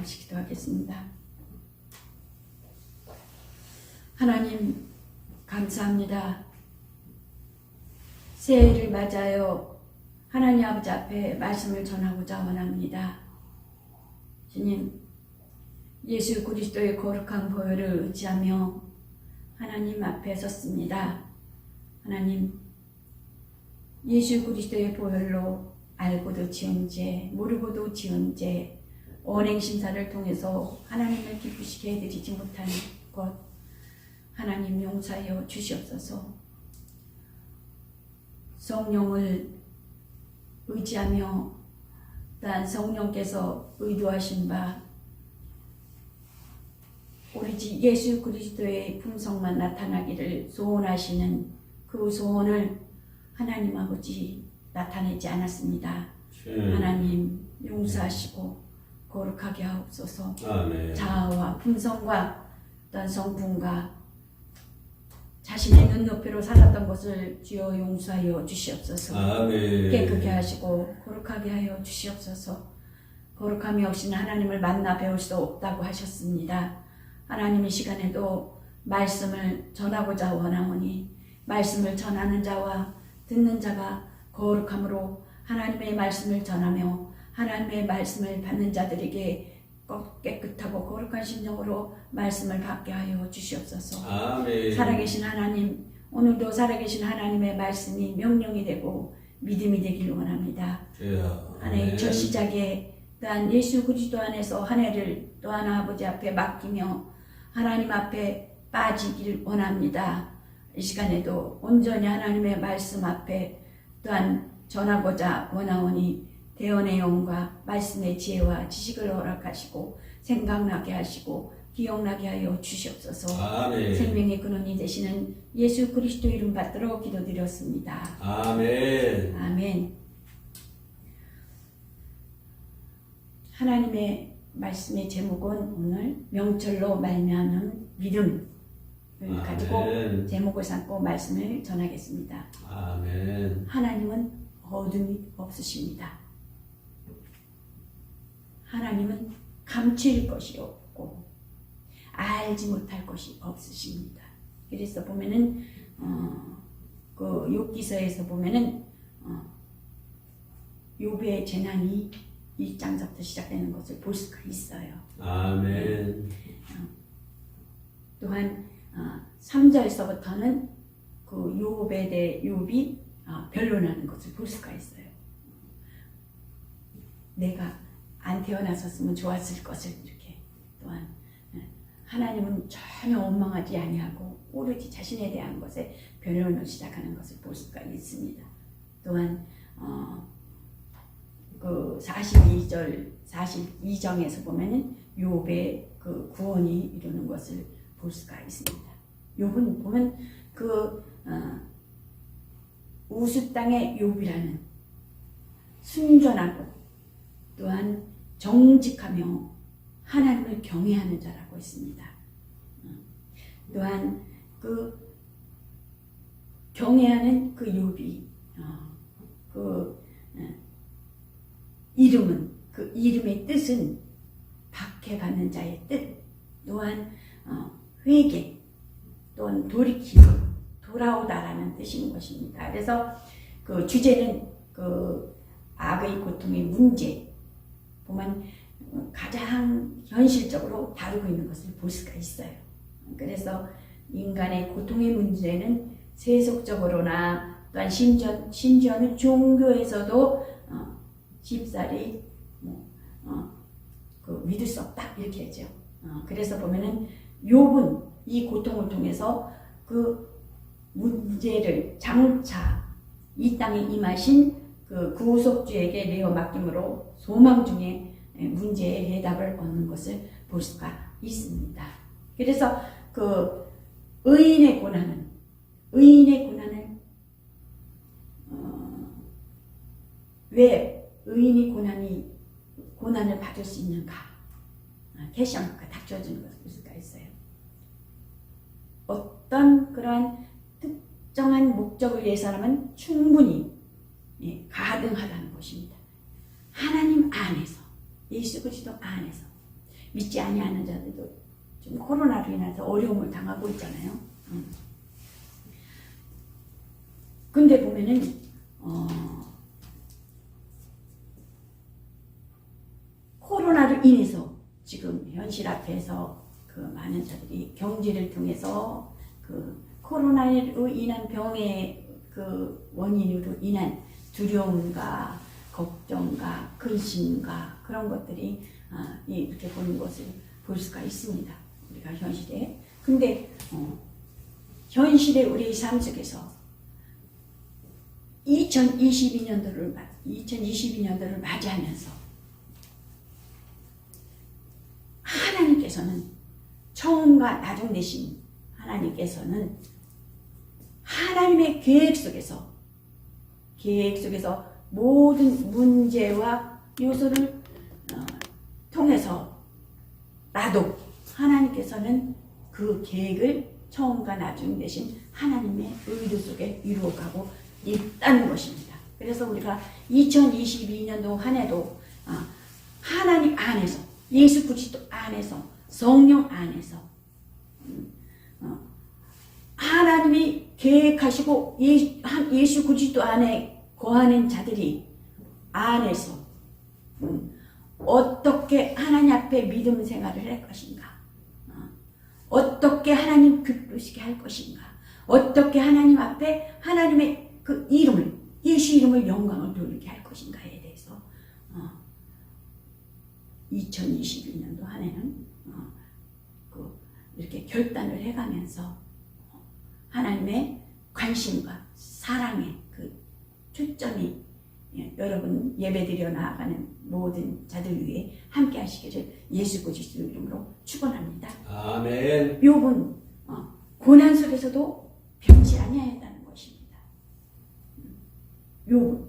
잠시 기도하겠습니다. 하나님 감사합니다. 새해를 맞아요. 하나님 아버지 앞에 말씀을 전하고자 원합니다. 주님, 예수 그리스도의 거룩한 보혈을 의지하며 하나님 앞에 섰습니다. 하나님, 예수 그리스도의 보혈로 알고도 지은 죄, 모르고도 지은 죄, 언행 심사를 통해서 하나님을 기쁘시게 해드리지 못한 것, 하나님 용서하여 주시옵소서. 성령을 의지하며 또한 성령께서 의도하신 바 오로지 예수 그리스도의 품성만 나타나기를 소원하시는 그 소원을 하나님 아버지 나타내지 않았습니다. 하나님 용서하시고 거룩하게 하옵소서. 아멘. 자아와 품성과 또한 성품과 자신의 눈높이로 살았던 것을 주여 용서하여 주시옵소서. 아멘. 깨끗게 하시고 거룩하게 하여 주시옵소서. 거룩함이 없이는 하나님을 만나 배울 수 없다고 하셨습니다. 하나님 이 시간에도 말씀을 전하고자 원하오니 말씀을 전하는 자와 듣는 자가 거룩함으로 하나님의 말씀을 전하며 하나님의 말씀을 받는 자들에게 꼭 깨끗하고 거룩한 심정으로 말씀을 받게 하여 주시옵소서. 아멘. 살아계신 하나님, 오늘도 살아계신 하나님의 말씀이 명령이 되고 믿음이 되기를 원합니다. 주여. 한 해의. 첫 시작에 또한 예수 그리스도 안에서 한 해를 또한 아버지 앞에 맡기며 하나님 앞에 빠지길 원합니다. 이 시간에도 온전히 하나님의 말씀 앞에 또한 전하고자 원하오니 대언의 영과 말씀의 지혜와 지식을 허락하시고 생각나게 하시고 기억나게 하여 주시옵소서. 아멘. 생명의 근원이 되시는 예수 그리스도 이름 받들어 기도드렸습니다. 아멘. 아멘. 하나님의 말씀의 제목은 오늘 명철로 말미암은 믿음을. 가지고 제목을 삼고 말씀을 전하겠습니다. 아멘. 하나님은 어둠이 없으십니다. 하나님은 감출 것이 없고 알지 못할 것이 없으십니다. 그래서 보면은 어, 그 욥기서에서 보면은 어, 욥의 재난이 이 장부터 시작되는 것을 볼 수가 있어요. 아멘. 또한 어, 3절서부터는 그 욥에 대해 욥이 어, 변론하는 것을 볼 수가 있어요. 내가 안 태어났었으면 좋았을 것을 이렇게 또한 예, 하나님은 전혀 원망하지 아니하고 오로지 자신에 대한 것에 변론을 시작하는 것을 볼 수가 있습니다. 또한 어, 그 42절 42정에서 보면은 욥의 그 구원이 이루는 것을 볼 수가 있습니다. 욥은 보면 그 어, 우수 땅의 욥이라는 순전하고 또한 정직하며 하나님을 경외하는 자라고 있습니다. 어, 또한 그 경외하는 그 욥이 어, 그 어, 이름은 그 이름의 뜻은 박해받는 자의 뜻 또한 어, 회개 또는 돌이키고 돌아오다라는 뜻인 것입니다. 그래서 그 주제는 그 악의 고통의 문제 보면 가장 현실적으로 다루고 있는 것을 볼 수가 있어요. 그래서 인간의 고통의 문제는 세속적으로나 또한 심지어, 심지어는 종교에서도 어, 쉽사리 뭐, 어, 그 믿을 수 없다 이렇게 하죠. 어, 그래서 보면은 욥은 이 고통을 통해서 그 문제를 장차 이 땅에 임하신 그 구속주에게 내어 맡김으로 소망 중에 문제의 해답을 얻는 것을 볼 수가 있습니다. 그래서 그 의인의 고난은 의인의 고난을 어, 왜 의인이 고난이 고난을 받을 수 있는가? 캐시언가 닥쳐주는 것을 볼 수가 있어요. 어떤 그러한 특정한 목적을 위해서라면 충분히 예, 가등하다는 것입니다. 하나님 안에서 예수 그리스도 안에서 믿지 아니하는 자들도 좀 코로나로 인해서 어려움을 당하고 있잖아요. 음. 근데 보면은 어, 코로나로 인해서 지금 현실 앞에서 그 많은 자들이 경제를 통해서 그 코로나로 인한 병의 그 원인으로 인한 두려움과 걱정과 근심과 그런 것들이 아, 이렇게 보는 것을 볼 수가 있습니다. 우리가 현실에. 근데 어, 현실의 우리 삶 속에서 2022년도를 2022년도를 맞이하면서 하나님께서는 처음과 나중 되신 하나님께서는 하나님의 계획 속에서 계획 속에서 모든 문제와 요소를 어, 통해서 나도 하나님께서는 그 계획을 처음과 나중 되신 하나님의 의도 속에 이루어가고 있다는 것입니다. 그래서 우리가 2022년도 한 해도 아, 하나님 안에서 예수 그리스도 안에서 성령 안에서 음, 어, 하나님이 계획하시고 예, 한- 예수 그리스도 안에 거하는 자들이 안에서 음, 어떻게 하나님 앞에 믿음 생활을 할 것인가? 어, 어떻게 하나님 기쁘시게 할 것인가? 어떻게 하나님 앞에 하나님의 그 이름을 예수 이름을 영광을 돌리게 할 것인가에 대해서 어, 2022년도 한 해는 어, 그 이렇게 결단을 해가면서 어, 하나님의 관심과 사랑의 그 초점이 예, 여러분 예배드려 나아가는 모든 자들 위해 함께 하시기를 예수 그리스도 이름으로 축원합니다. 아멘. 욥은 어, 고난 속에서도 변치 아니하였다는 것입니다. 욥은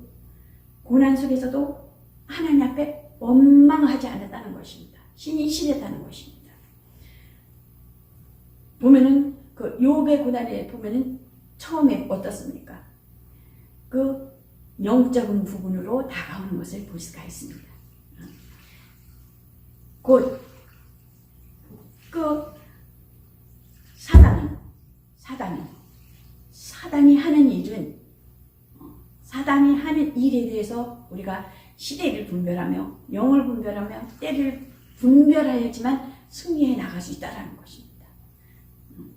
고난 속에서도 하나님 앞에 원망하지 않았다는 것입니다. 신이 신했다는 것입니다. 보면은 그 욥의 고난에 보면은 처음에 어떻습니까? 그 영적인 부분으로 다가오는 것을 볼 수가 있습니다. 곧 그 사단은 사단은 사단이 하는 일은 어, 사단이 하는 일에 대해서 우리가 시대를 분별하며 영을 분별하며 때를 분별하여야지만 승리해 나갈 수 있다라는 것입니다. 음.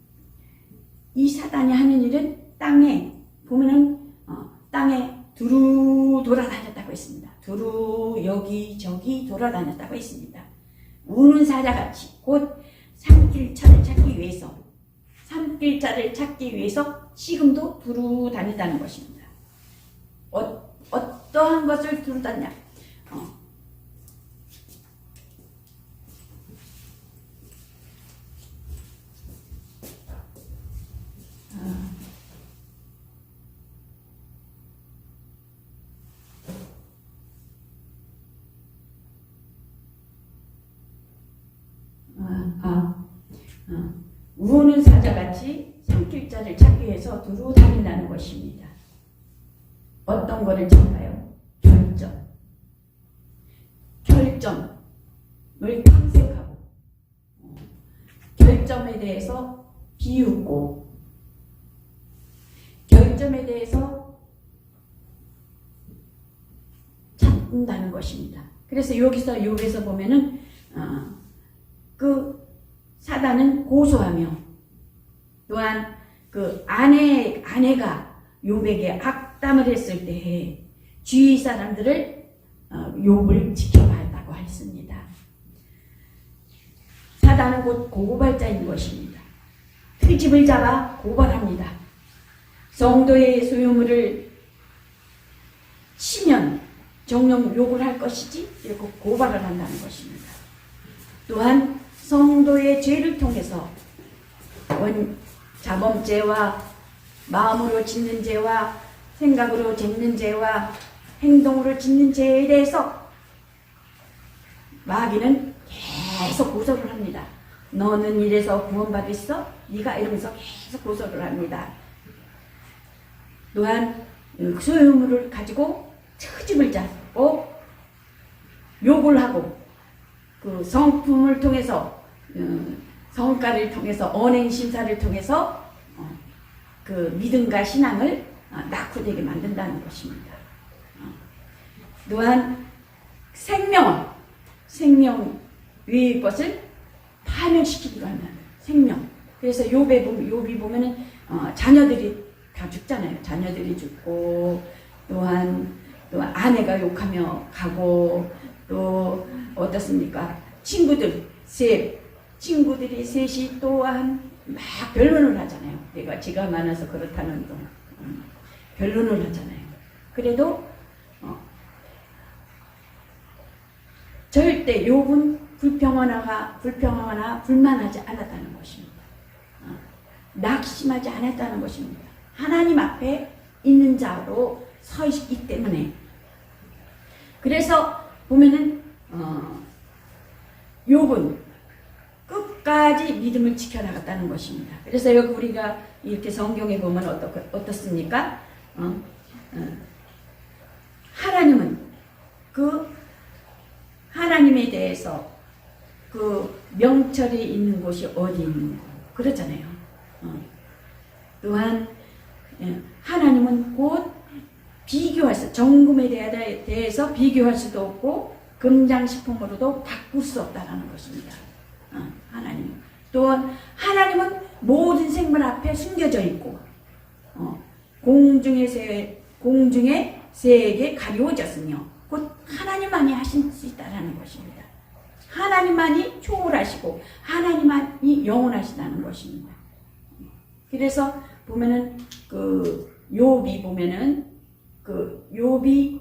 이 사단이 하는 일은 땅에 보면은 어, 땅에 두루 돌아다녔다고 했습니다. 두루 여기 저기 돌아다녔다고 했습니다. 우는 사자같이 곧 산길차를 찾기 위해서 산길차를 찾기 위해서 지금도 두루 다닌다는 것입니다. 어, 어떠한 것을 두루 다냐? 어. 우는 사자같이 산길자를 찾기 위해서 두루 다닌다는 것입니다. 어떤 거를 찾나요? 결점. 결점을 탐색하고 어, 결점에 대해서 비우고 결점에 대해서 찾는다는 것입니다. 그래서 여기서 여기서 보면은 어, 그 사단은 고소하며 또한 그 아내 아내가 요백에 악담을 했을 때에 주위 사람들을 어, 욥을 지켜봐야 한다고 했습니다. 사단은 곧 고발자인 것입니다. 트집을 잡아 고발합니다. 성도의 소유물을 치면 정령 욕을 할 것이지 이렇게 고발을 한다는 것입니다. 또한 성도의 죄를 통해서 원 자범죄와 마음으로 짓는 죄와 생각으로 짓는 죄와 행동으로 짓는 죄에 대해서 마귀는 계속 고소를 합니다. 너는 이래서 구원받았어? 네가 이러면서 계속 고소를 합니다. 또한 소유물을 가지고 트집을 잡고 욕을 하고 그 성품을 통해서 음, 성과를 통해서 언행 심사를 통해서 어, 그 믿음과 신앙을 어, 낙후되게 만든다는 것입니다. 어. 또한 생명, 생명 위의 것을 파멸시키기로 한다. 생명. 그래서 보면 욥이 보면은 어, 자녀들이 다 죽잖아요. 자녀들이 죽고 또한 또 아내가 욕하며 가고 또 어떻습니까? 친구들 셋 친구들이 셋이 또한 막 변론을 하잖아요. 내가 지가 많아서 그렇다는 동 음, 변론을 하잖아요. 그래도 어, 절대 욥은 불평하거나 불평하거나 불만하지 않았다는 것입니다. 어, 낙심하지 않았다는 것입니다. 하나님 앞에 있는 자로 서 있기 때문에 그래서 보면은 어, 욥은 끝까지 믿음을 지켜나갔다는 것입니다. 그래서 여기 우리가 이렇게 성경에 보면 어떻, 어떻습니까? 어? 어. 하나님은 그 하나님에 대해서 그 명철이 있는 곳이 어디 있는 거 그렇잖아요. 어. 또한 예, 하나님은 곧 비교할 수 정금에 대해- 대해서 비교할 수도 없고 금장식품으로도 바꿀 수 없다라는 것입니다. 어, 하나님 또한 하나님은 모든 생물 앞에 숨겨져 있고 어, 공중의 새 공중의 새에게 가리워졌으며 곧 하나님만이 하실 수 있다라는 것입니다. 하나님만이 초월하시고 하나님만이 영원하시다는 것입니다. 그래서 보면은 그 욥이 보면은 그 욥이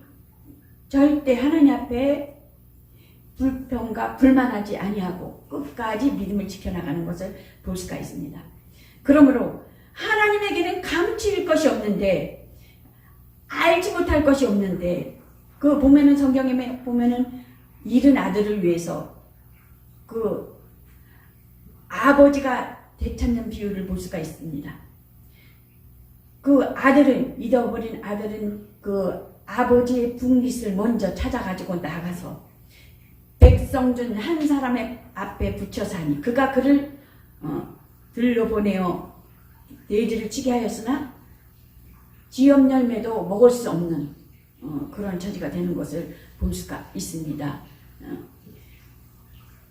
절대 하나님 앞에 불평과 불만하지 아니하고 끝까지 믿음을 지켜나가는 것을 볼 수가 있습니다. 그러므로 하나님에게는 감추일 것이 없는데 알지 못할 것이 없는데 그 보면은 성경에 보면은 잃은 아들을 위해서 그 아버지가 되찾는 비유를 볼 수가 있습니다. 그 아들은 잃어버린 아들은 그 아버지의 분깃을 먼저 찾아가지고 나가서 백성 중한 사람의 앞에 붙여 사니 그가 그를 어, 들려보내어 돼지를 치게 하였으나 지엽 열매도 먹을 수 없는 어, 그런 처지가 되는 것을 볼 수가 있습니다. 어.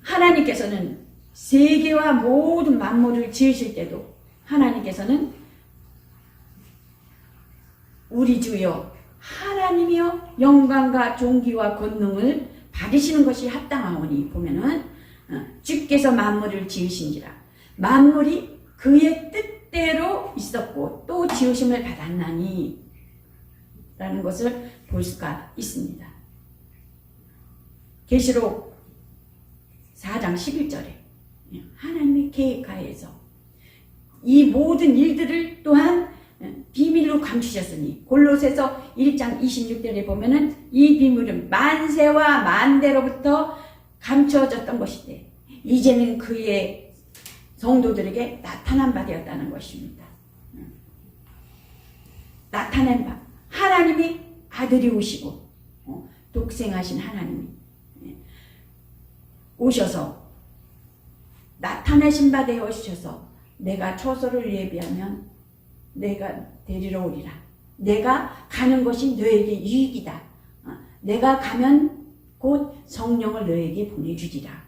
하나님께서는 세계와 모든 만물을 지으실 때도 하나님께서는 우리 주여 하나님이여 영광과 존귀와 권능을 받으시는 것이 합당하오니 보면은 어, 주께서 만물을 지으신지라 만물이 그의 뜻대로 있었고 또 지으심을 받았나니 라는 것을 볼 수가 있습니다. 계시록 4장 11절에 하나님의 계획하에서 이 모든 일들을 또한 비밀로 감추셨으니 골로새서 1장 26절에 보면은 이 비밀은 만세와 만대로부터 감춰졌던 것인데 이제는 그의 성도들에게 나타난 바 되었다는 것입니다. 나타낸 바 하나님이 아들이 오시고 어, 독생하신 하나님이 예, 오셔서 나타내신 바 되어 오셔서 내가 초소를 예비하면 내가 데리러 오리라. 내가 가는 것이 너에게 유익이다. 어, 내가 가면 곧 성령을 너에게 보내주리라.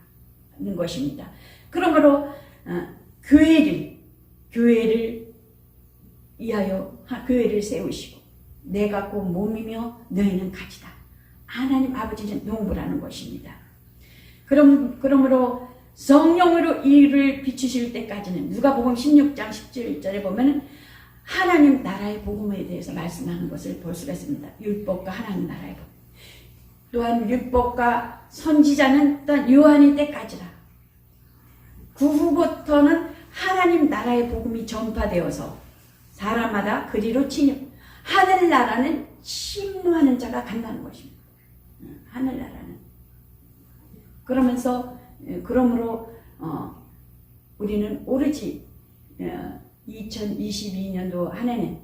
는 것입니다. 그러므로 어, 교회를 교회를 위하여 하- 교회를 세우시고 내가 곧 몸이며 너희는 가지다. 하나님 아버지는 농부라는 것입니다. 그럼 그러므로 성령으로 이를 비추실 때까지는 누가복음 16장 17절에 보면은 하나님 나라의 복음에 대해서 말씀하는 것을 볼 수가 있습니다. 율법과 하나님 나라의 복음. 또한 율법과 선지자는 또한 요한의 때까지라. 그 후부터는 하나님 나라의 복음이 전파되어서 사람마다 그리로 침입. 하늘나라는 침노하는 자가 간다는 것입니다. 응, 하늘나라는. 그러면서 예, 그러므로 어, 우리는 오로지 어, 2022년도 한 해는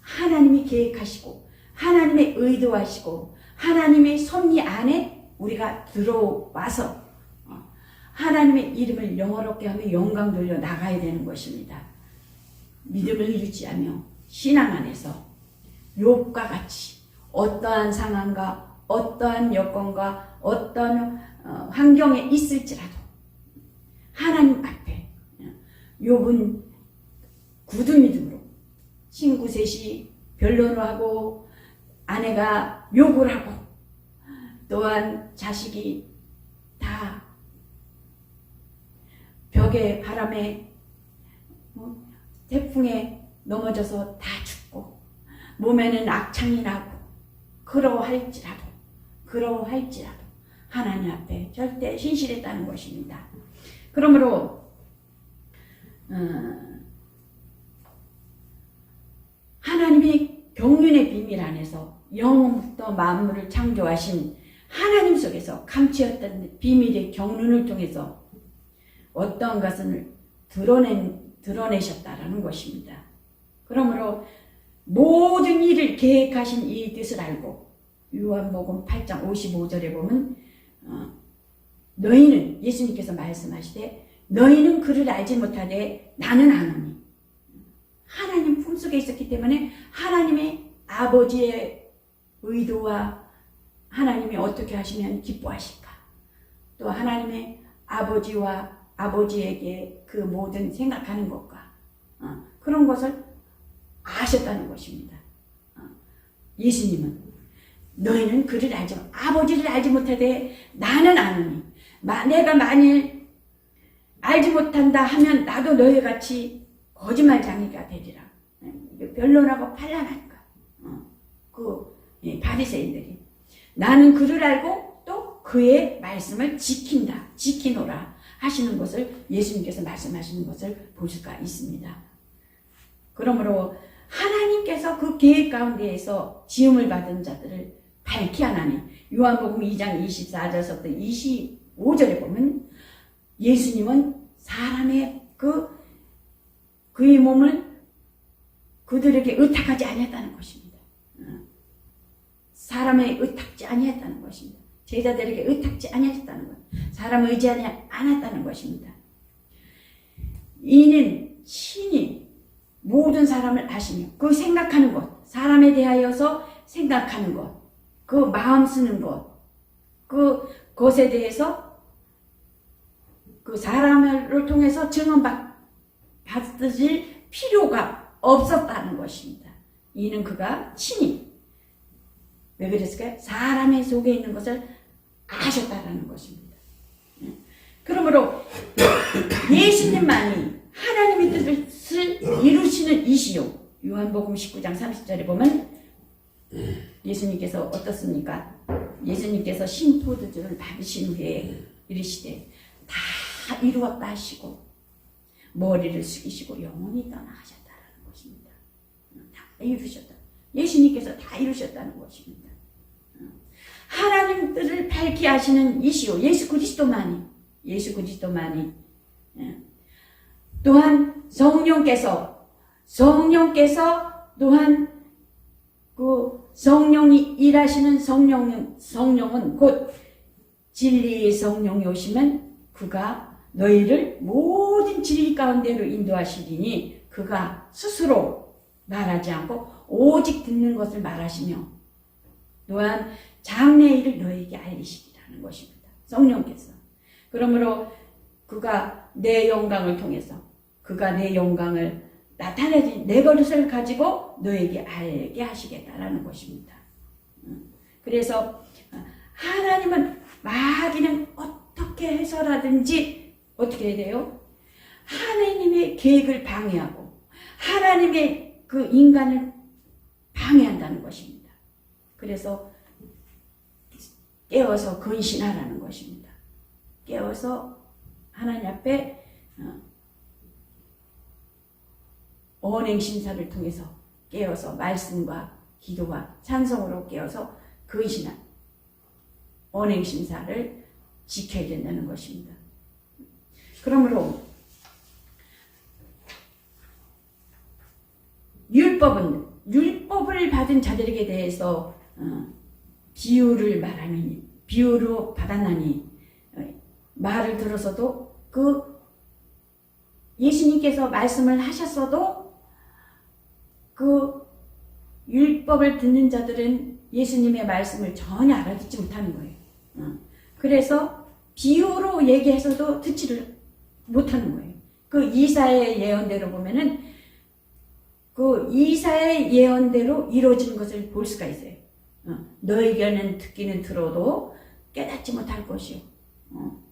하나님이 계획하시고 하나님의 의도하시고 하나님의 섭리 안에 우리가 들어와서 하나님의 이름을 영어롭게 하며 영광 돌려 나가야 되는 것입니다. 믿음을 유지하며 신앙 안에서 욥과 같이 어떠한 상황과 어떠한 여건과 어떠한 어, 환경에 있을지라도 하나님 앞에 욥은 굳은 믿음으로 친구 셋이 변론을 하고 아내가 욕을 하고 또한 자식이 다 벽에 바람에 어, 태풍에 넘어져서 다 죽고 몸에는 악창이 나고 그러할지라도 그러할지라도 하나님 앞에 절대 신실했다는 것입니다. 그러므로 어, 하나님이 경륜의 비밀 안에서 영원부터 만물을 창조하신 하나님 속에서 감추었던 비밀의 경륜을 통해서 어떠한 것을 드러낸, 드러내셨다라는 것입니다. 그러므로 모든 일을 계획하신 이 뜻을 알고 요한복음 8장 55절에 보면 어, 너희는 예수님께서 말씀하시되 너희는 그를 알지 못하되 나는 아노니 하나님 품 속에 있었기 때문에 하나님의 아버지의 의도와 하나님이 어떻게 하시면 기뻐하실까 또 하나님의 아버지와 아버지에게 그 모든 생각하는 것과 어, 그런 것을 아셨다는 것입니다. 어, 예수님은 너희는 그를 알지 못, 아버지를 알지 못하되 나는 아느니 마, 내가 만일 알지 못한다 하면 나도 너희 같이 거짓말장이가 되리라. 예, 변론하고 판란하니까 어, 그 예, 바리새인들이. 나는 그를 알고 또 그의 말씀을 지킨다, 지키노라 하시는 것을 예수님께서 말씀하시는 것을 볼 수가 있습니다. 그러므로 하나님께서 그 계획 가운데에서 지음을 받은 자들을 밝히 하나니 요한복음 2장 24절부터 25절에 보면 예수님은 사람의 그 그의 몸을 그들에게 의탁하지 아니했다는 것입니다. 어. 사람의 의탁지 아니했다는 것입니다. 제자들에게 의탁지 아니했다는 것. 사람을 의지하지 않았다는 것입니다. 이는 신이 모든 사람을 아시며 그 생각하는 것, 사람에 대하여서 생각하는 것, 그 마음 쓰는 것, 그 것에 대해서 그 사람을 통해서 증언받 받으실 필요가 없었다는 것입니다. 이는 그가 친히 왜 그랬을까요? 사람의 속에 있는 것을 아셨다라는 것입니다. 예. 그러므로 예수님만이 하나님의 뜻을 이루시는 이시요. 요한복음 19장 30절에 보면 예수님께서 어떻습니까? 예수님께서 신포도주를 받으신 후에 이르시되 다 이루었다 하시고 머리를 숙이시고 영원히 떠나가셨다라는 것입니다. 다 이루셨다. 예수님께서 다 이루셨다는 것입니다. 하나님 뜻을 밝히 하시는 이시오 예수 그리스도만이 예수 그리스도만이 예. 또한 성령께서 성령께서 또한 그 성령이 일하시는 성령은 성령은 곧 진리의 성령이 오시면 그가 너희를 모든 진리 가운데로 인도하시리니 그가 스스로 말하지 않고 오직 듣는 것을 말하시며 또한 장래일을 너에게 알리시리라는 것입니다. 성령께서. 그러므로 그가 내 영광을 통해서 그가 내 영광을 나타내지 내 것을 가지고 너에게 알게 하시겠다라는 것입니다. 그래서 하나님은 마귀는 어떻게 해서라든지 어떻게 해야 돼요? 하나님의 계획을 방해하고 하나님의 그 인간을 방해한다는 것입니다. 그래서 깨워서 근신하라는 것입니다. 깨워서 하나님 앞에 어, 언행심사를 통해서 깨어서 말씀과 기도와 찬송으로 깨어서 근신한 언행심사를 지켜야 된다는 것입니다. 그러므로 율법은 율법을 받은 자들에게 대해서 어, 비유를 말하니 비유로 받았나니 어, 말을 들어서도 그 예수님께서 말씀을 하셨어도 그 율법을 듣는 자들은 예수님의 말씀을 전혀 알아듣지 못하는 거예요. 어. 그래서 비유로 얘기해서도 듣지를 못하는 거예요. 그 이사의 예언대로 보면은 그 이사의 예언대로 이루어지는 것을 볼 수가 있어요. 어. 너에게는 듣기는 들어도 깨닫지 못할 것이요. 어.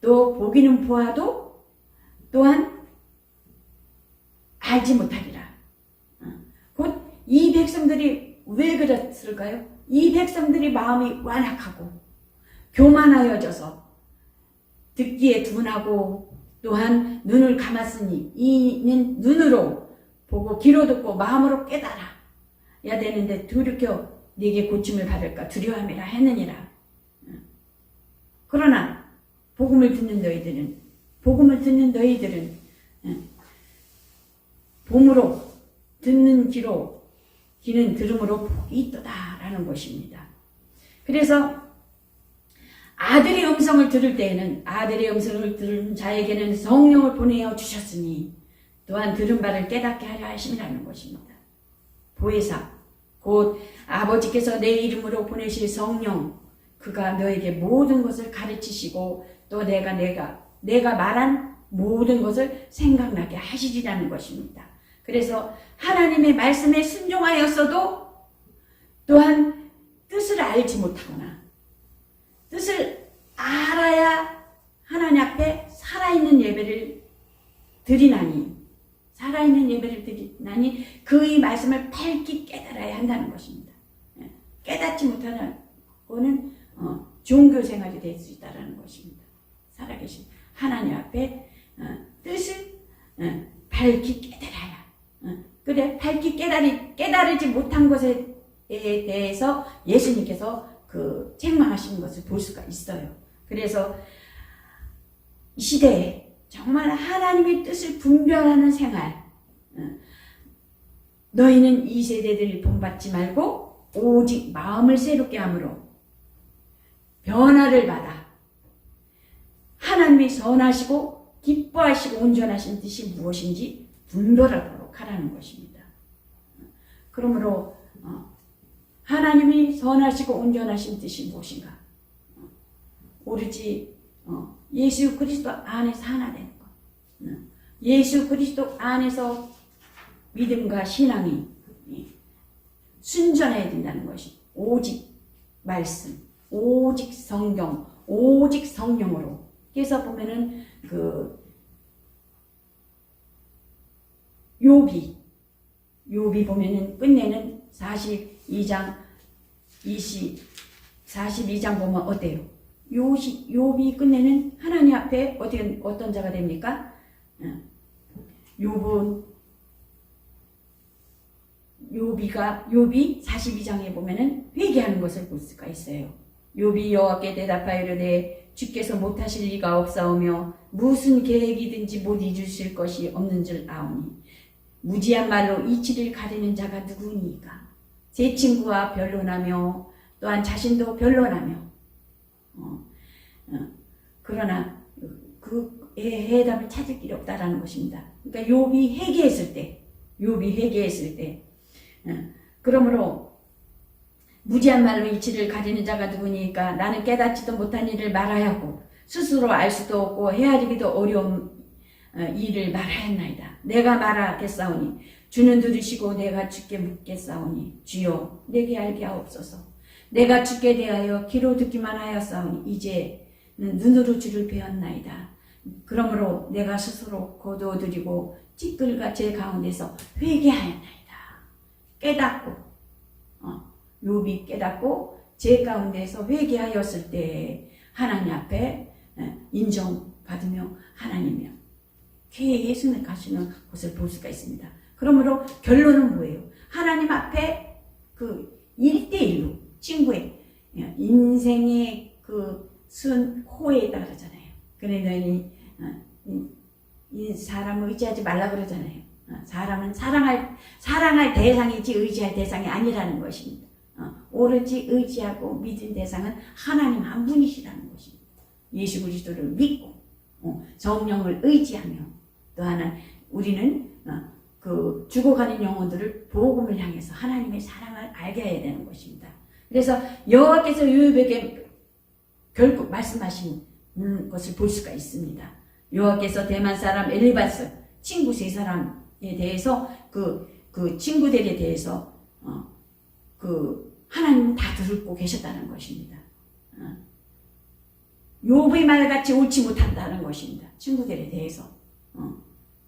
또 보기는 보아도 또한 알지 못하리라. 어. 곧이 백성들이 왜 그랬을까요? 이 백성들이 마음이 완악하고 교만하여져서 듣기에 둔하고 또한 눈을 감았으니 이는 눈으로 보고 귀로 듣고 마음으로 깨달아 야 되는데 돌이켜 네게 고침을 받을까 두려움이라 했느니라. 그러나 복음을 듣는 너희들은 복음을 듣는 너희들은 봄으로 듣는 귀로 귀는 들음으로 복이 있도다라는 것입니다. 그래서 아들의 음성을 들을 때에는 아들의 음성을 들은 자에게는 성령을 보내어 주셨으니 또한 들은 바를 깨닫게 하려 하심이라는 것입니다. 보혜사 곧 아버지께서 내 이름으로 보내실 성령 그가 너에게 모든 것을 가르치시고 또 내가 내가 내가 말한 모든 것을 생각나게 하시리라는 것입니다. 그래서 하나님의 말씀에 순종하였어도 또한 뜻을 알지 못하거나 뜻을 알아야 하나님 앞에 살아있는 예배를 드리나니 살아있는 예배를 드리나니 그의 말씀을 밝히 깨달아야 한다는 것입니다. 예, 깨닫지 못하는 거는 어, 종교 생활이 될 수 있다는 것입니다. 살아계신 하나님 앞에 어, 뜻을 어, 밝히 깨달아야 어, 그래 밝히 깨달이 깨달지 못한 것에 대해서 예수님께서 그 책망하시는 것을 볼 수가 있어요. 그래서 이 시대에 정말 하나님의 뜻을 분별하는 생활 어, 너희는 이 세대들을 본받지 말고 오직 마음을 새롭게 함으로 변화를 받아 하나님이 선하시고 기뻐하시고 온전하신 뜻이 무엇인지 분별하도록 하라는 것입니다. 그러므로 어, 하나님이 선하시고 온전하신 뜻이 무엇인가? 어, 오로지 어, 예수 그리스도 안에서 하나 되는 것. 예수 그리스도 안에서 믿음과 신앙이 예, 순전해야 된다는 것이 오직 말씀, 오직 성경, 오직 성령으로. 그래서 보면은 그 요비 요비 보면은 끝내는 42장 20 42장 보면 어때요? 요비 끝내는 하나님 앞에 어떻게 어떤 자가 됩니까? 어, 요분 요비가 요비 42장에 보면은 회개하는 것을 볼 수가 있어요. 요비 여호와께 대답하여 이르되 주께서 못하실 리가 없사오며 무슨 계획이든지 못 이루실 것이 없는 줄 아오니 무지한 말로 이치를 가리는 자가 누구니까 제 친구와 변론하며 또한 자신도 변론하며 어, 어, 그러나 그 해답을 찾을 길이 없다라는 것입니다. 그러니까 욥이 회개했을 때, 욥이 회개했을 때, 어, 그러므로 무지한 말로 이치를 가리는 자가 누구니까 나는 깨닫지도 못한 일을 말하였고 스스로 알 수도 없고 헤아리기도 어려운 어, 일을 말하였나이다. 내가 말하겠사오니 주는 들으시고 내가 주께 묻겠사오니 주여 내게 알게 하옵소서. 내가 주께 대하여 귀로 듣기만 하였사오니 이제는 눈으로 주를 배웠나이다. 그러므로 내가 스스로 거두어드리고 찌끌과 제 가운데서 회개하였나이다. 깨닫고 어, 욥이 깨닫고 제 가운데서 회개하였을 때 하나님 앞에 예, 인정받으며 하나님이요 계속 가시는 것을 볼 수가 있습니다. 그러므로 결론은 뭐예요? 하나님 앞에 그 1대1로 친구의 예, 인생의 그순 호에 따르잖아요. 그래 너희 어, 이 사람을 의지하지 말라 그러잖아요. 어, 사람은 사랑할 사랑할 대상이지 의지할 대상이 아니라는 것입니다. 어, 오로지 의지하고 믿은 대상은 하나님 한 분이시라는 것입니다. 예수 그리스도를 믿고 어, 성령을 의지하며 또 하나 우리는 어, 그 죽어가는 영혼들을 복음을 향해서 하나님의 사랑을 알게 해야 되는 것입니다. 그래서 여호와께서 요셉에게 결국 말씀하신 음, 것을 볼 수가 있습니다. 여호와께서 대만 사람 엘리바스 친구 세 사람에 대해서 그, 그 친구들에 대해서 어, 그 하나님은 다 듣고 계셨다는 것입니다. 어. 욥의 말같이 옳지 못한다는 것입니다. 친구들에 대해서. 어.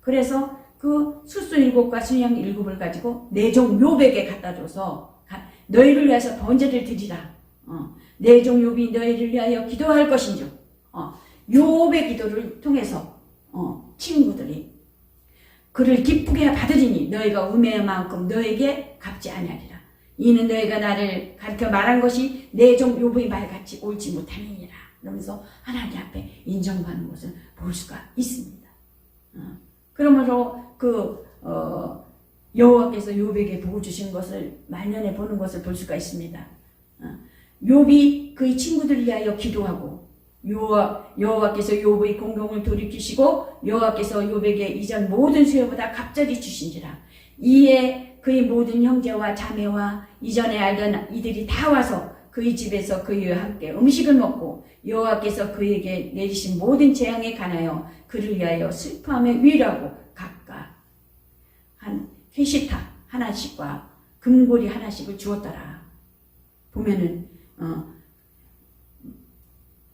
그래서 그 수수 일곱과 순양 일곱을 가지고 내종 욥에게 갖다 줘서 가- 너희를 위해서 번제를 드리라. 어. 내종 욥이 너희를 위하여 기도할 것인지. 어. 욥의 기도를 통해서 어. 친구들이 그를 기쁘게 받으리니 너희가 우매한 만큼 너에게 갚지 아니하리라. 이는 너희가 나를 가르쳐 말한 것이 내종 욥의 말같이 옳지 못함이니라. 그러면서 하나님 앞에 인정받는 것을 볼 수가 있습니다. 어. 그러므로 그 어, 여호와께서 욥에게 복 주신 것을 말년에 보는 것을 볼 수가 있습니다. 어. 욥이 그의 친구들 위하여 기도하고 여호와 여호와께서 욥의 공경을 돌이키시고 여호와께서 욥에게 이전 모든 수요보다 갑자기 주신지라 이에 그의 모든 형제와 자매와 이전에 알던 이들이 다 와서 그의 집에서 그이와 함께 음식을 먹고 여호와께서 그에게 내리신 모든 재앙에 관하여 그를 위하여 슬퍼하며 위로하고 각각 한 회시타 하나씩과 금고리 하나씩을 주었더라. 보면은 어,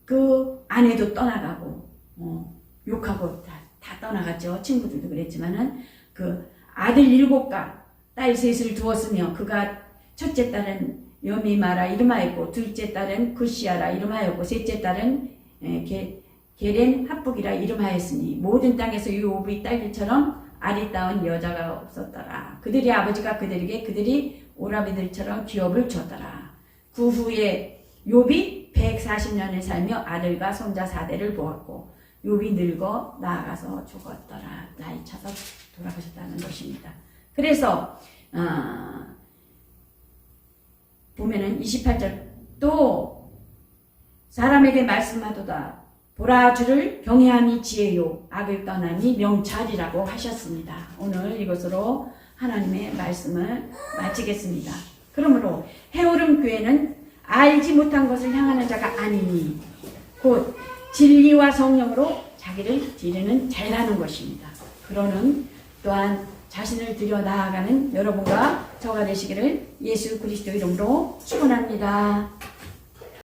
그 아내도 떠나가고 어, 욕하고 다, 다 떠나갔죠. 친구들도 그랬지만은 그 아들 일곱과 딸 셋을 두었으며 그가 첫째 딸은 여미마라 이름하였고 둘째 딸은 구시아라 이름하였고 셋째 딸은 에, 게, 게렌 합북이라 이름하였으니 모든 땅에서 유오브의 딸들처럼 아리따운 여자가 없었더라. 그들의 아버지가 그들에게 그들이 오라비들처럼 기업을 줬더라. 그 후에 욥이 140년을 살며 아들과 손자 4대를 보았고 욥이 늙어 나아가서 죽었더라. 나이 차서 돌아가셨다는 것입니다. 그래서 어, 보면은 28절 또 사람에게 말씀하도다 보라 주를 경외함이 지혜요 악을 떠남이 명찰이라고 하셨습니다. 오늘 이것으로 하나님의 말씀을 마치겠습니다. 그러므로 해오름 교회는 알지 못한 것을 향하는 자가 아니니 곧 진리와 성령으로 자기를 드리는 자라는 것입니다. 그러는 또한 자신을 들여 나아가는 여러분과 저가 되시기를 예수 그리스도 이름으로 축원합니다.